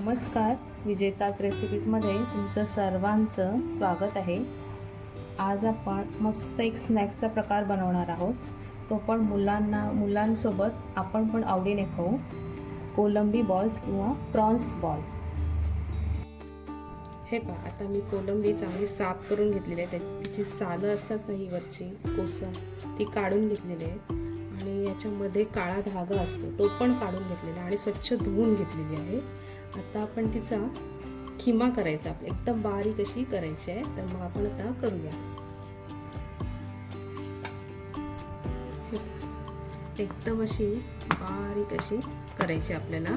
नमस्कार विजेताच रेसिपीजमध्ये तुमचं सर्वांचं स्वागत आहे. आज आपण मस्त एक स्नॅक्सचा प्रकार बनवणार आहोत. तो पण मुलांना मुलांसोबत आपण पण आवडीने खाऊ. कोलंबी बॉल्स किंवा प्रॉन्स बॉल हे पहा आता मी कोलंबी चांगली साफ करून घेतलेली आहे. तिची सालं असतात ना ही वरची कोसं ती काढून घेतलेली आहे. आणि याच्यामध्ये काळा धागा असतो तो पण काढून घेतलेला आहे आणि स्वच्छ धुवून घेतलेली आहे. आता आपण तिचा खिमा करायचा आपला. एकदम बारीक अशी करायची आहे. तर मग आपण आता करूया. एकदम अशी बारीक अशी करायची आपल्याला.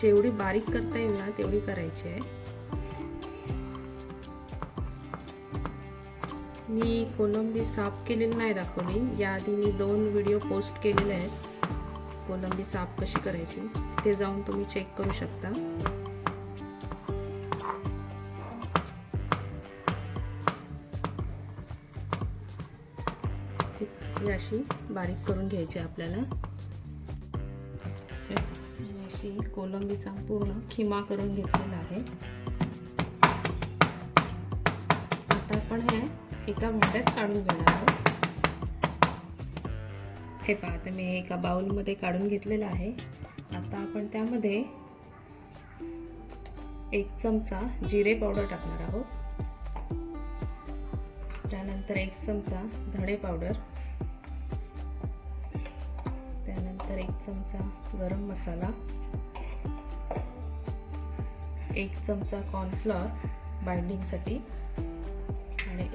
जेवढी बारीक करता येईल ना तेवढी करायची आहे. मी कोलंबी साफ केलेली नाही दाखवली. याआधी मी दोन व्हिडिओ पोस्ट केलेले आहेत. कोलंबी साफ कशी करायची ते जाऊन तुम्ही चेक करू शकता. ही अशी बारीक करून घ्यायची आपल्याला. अशी कोलंबीचा पूर्ण खिमा करून घेतलेला आहे. आता आपण हे एका भांड्यात काढून घेणार आहोत. हे पहा आता मी एका बाउलमध्ये काढून घेतलेलं आहे. आता आपण त्यामध्ये एक चमचा जिरे पावडर टाकणार आहोत. त्यानंतर एक चमचा धणे पावडर. त्यानंतर एक चमचा गरम मसाला. एक चमचा कॉर्नफ्लॉर बाइंडिंगसाठी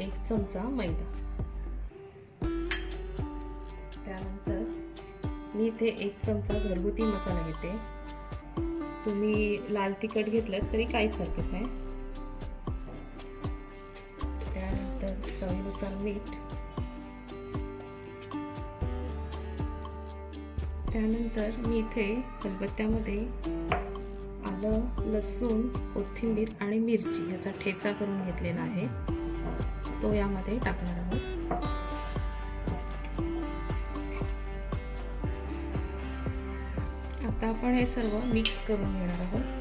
एक चमचा मैदा. त्यानंतर मी इथे एक चमचा घरगुती मसाला घेते. तुम्ही लाल तिखट घेतलं तरी काहीच हरकत नाही. त्यानंतर चवीनुसार मीठ. त्यानंतर मी इथे खलबत्त्यामध्ये आलं लसूण कोथिंबीर आणि मिरची याचा ठेचा करून घेतलेला आहे. तो यामध्ये टाकणार आहोत. आता आपण हे सर्व मिक्स करून घेणार आहोत.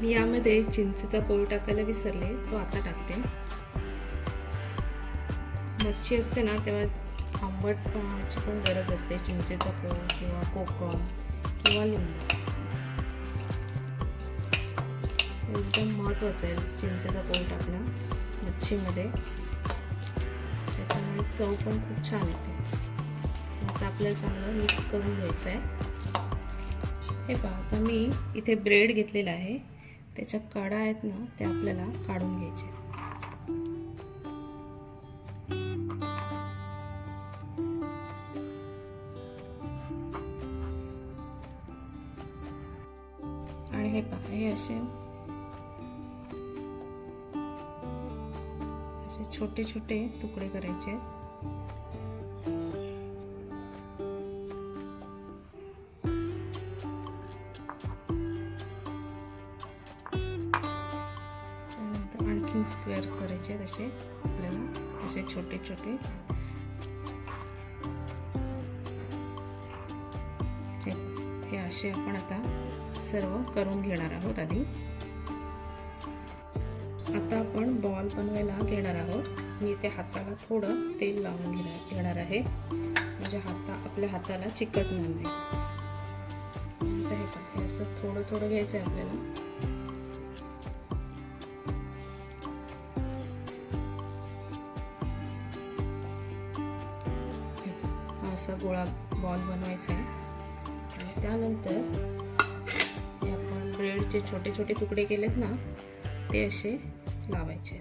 मी यामध्ये चिंचेचा पोळ टाकायला विसरले तो आता टाकते. मच्छी असते ना तेव्हा आंबटपणाची पण गरज असते चिंचेचा पोळ किंवा कोकम. किंवा लिंबू. एकदम महत्त्वाचं आहे चिंचेचा पोळ टाकणं मच्छीमध्ये त्याच्यामुळे चव पण खूप छान येते. आता आपल्याला चांगलं मिक्स करून घ्यायचं आहे. हे पहा आता मी इथे ब्रेड घेतलेला आहे. त्याच्या कडा आहेत ना त्या आपल्याला काढून घ्यायचे. आणि हे पहा हे असे असे छोटे छोटे तुकडे करायचे त्यानंतर आणखीन स्क्वेअर करायचे तसे आपल्याला असे छोटे छोटे हे असे आपण आता सर्व करून घेणार आहोत आधी. आता आपण बॉल बनवायला घेणार आहोत. मी इथे हाताला थोडं तेल लावून घेणार घेणार आहे. म्हणजे हाता आपल्या हाताला चिकटणार नाही आता हे असं थोडं थोडं घ्यायचं आहे आपल्याला असा गोळा बॉल बनवायचा आहे. आणि त्यानंतर ब्रेडचे छोटे छोटे तुकडे केलेत ना ते असे लावायचे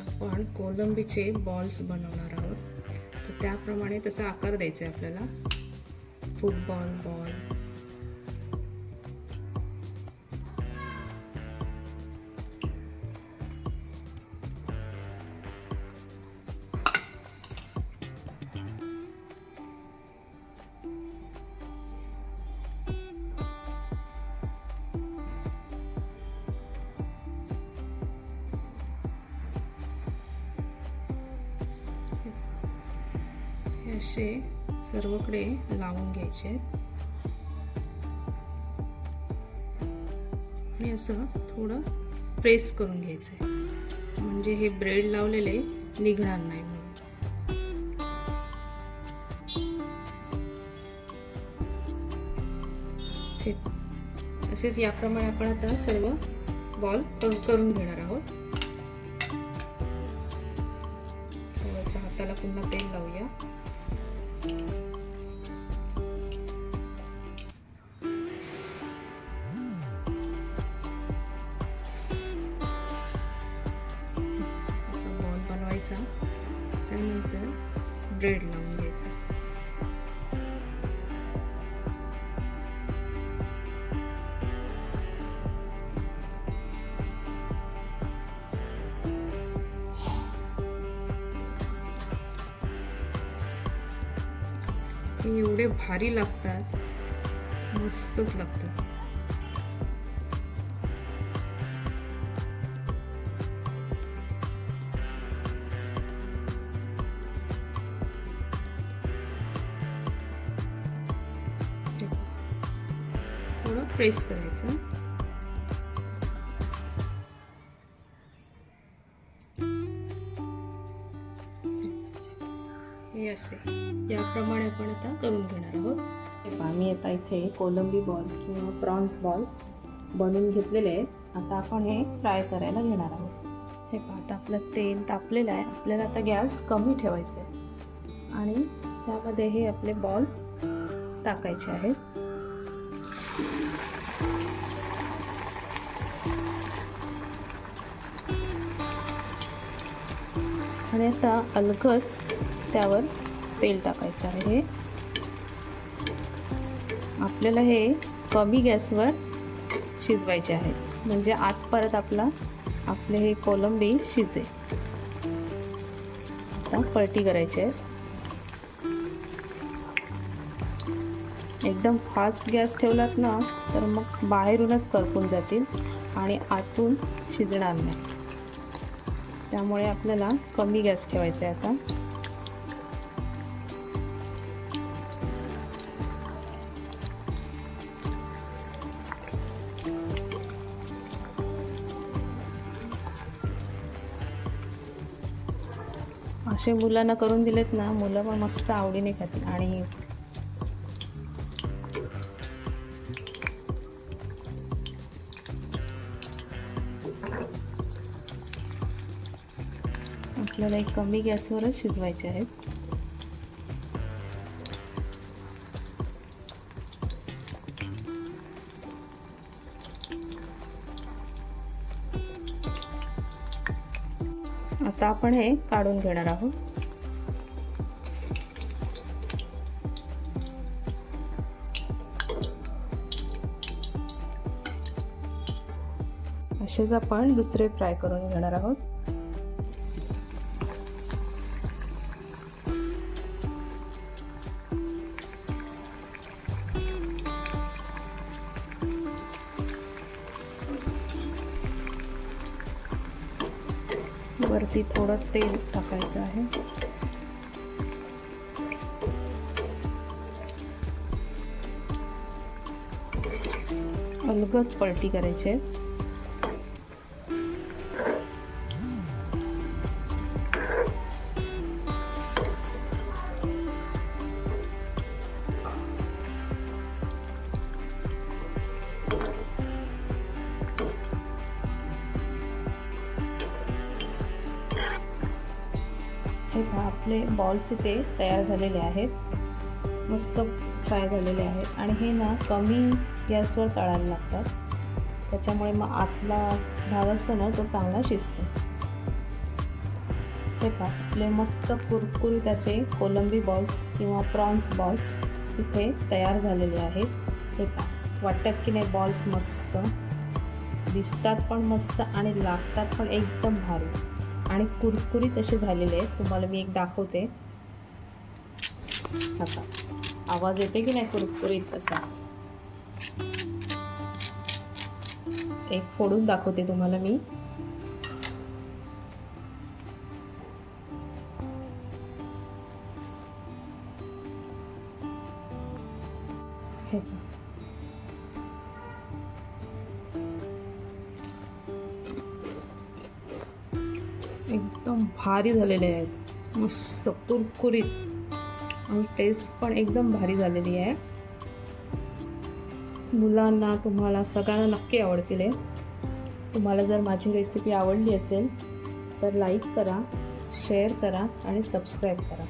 आपण कोलंबीचे बॉल्स बनवणार आहोत. तर त्याप्रमाणे तसा आकार द्यायचा आहे आपल्याला. फुटबॉल बॉल असे सर्वकडे लावून घ्यायचे आहेत. आणि असं थोडं प्रेस करून घ्यायचं आहे म्हणजे हे ब्रेड लावलेले निघणार नाही म्हणून. असेच याप्रमाणे आपण आता सर्व बॉल करून घेणार आहोत. घ्यायचा. त्यानंतर ब्रेड लावून घ्यायचा. एवढे भारी लागतात. मस्तच लागतात. प्रेस करायचं. हे असे. याप्रमाणे आपण आता करून घेणार आहोत. हे मी आता इथे कोलंबी बॉल किंवा प्रॉन्स बॉल बनवून घेतलेले आहेत. आता आपण हे फ्राय करायला घेणार आहोत. हे पहा आता आपलं तेल तापलेलं आहे. आपल्याला आता गॅस कमी ठेवायचा आहे. आणि त्यामध्ये हे आपले बॉल टाकायचे आहेत. आणि आता अलगद त्यावर तेल टाकायचं आहे. हे आपल्याला हे कमी गॅसवर शिजवायचे आहे. म्हणजे आत परत आपला आपले हे कोलंबी शिजे आता पलटी करायची आहे. एकदम फास्ट गॅस ठेवलात ना तर मग बाहेरूनच करपून जातील आणि आतून शिजणार नाही. त्यामुळे आपल्याला कमी गॅस ठेवायचा आहे आता. असे मुलांना करून दिलेत ना मुलं मग मस्त आवडीने खातील. आणि आपल्याला एक कमी गॅसवरच शिजवायचे आहेत. आता आपण हे काढून घेणार आहोत. असेच आपण दुसरे फ्राय करून घेणार आहोत. वरती थोडं तेल टाकायचं आहे. अलगद पलटी करायची आहे आपले बॉल्स इथे तयार झालेले आहेत. मस्त फ्राय झालेले आहेत. आणि हे ना कमी गॅसवर तळायला लागतात. त्याच्यामुळे मग आतला भाग असतो ना तो चांगला शिजतो. हे पहा आपले मस्त कुरकुरीत असे कोलंबी बॉल्स किंवा प्रॉन्स बॉल्स इथे तयार झालेले आहेत. हे पहा वाटतात की नाही बॉल्स मस्त? दिसतात पण मस्त आणि लागतात पण एकदम भारी. आणि कुरकुरीत असे झालेले आहेत. तुम्हाला मी एक दाखवते. आवाज येते की नाही कुरकुरीत असा? एक फोडून दाखवते तुम्हाला मी. हे एकदम भारी झालेले आहेत. मस्त कुरकुरीत. आणि टेस्ट पण एकदम भारी झालेली आहे. मुलांना तुम्हाला सगळ्यांना नक्की आवडतील आहे तुम्हाला जर माझी रेसिपी आवडली असेल तर लाईक करा शेअर करा आणि सबस्क्राईब करा.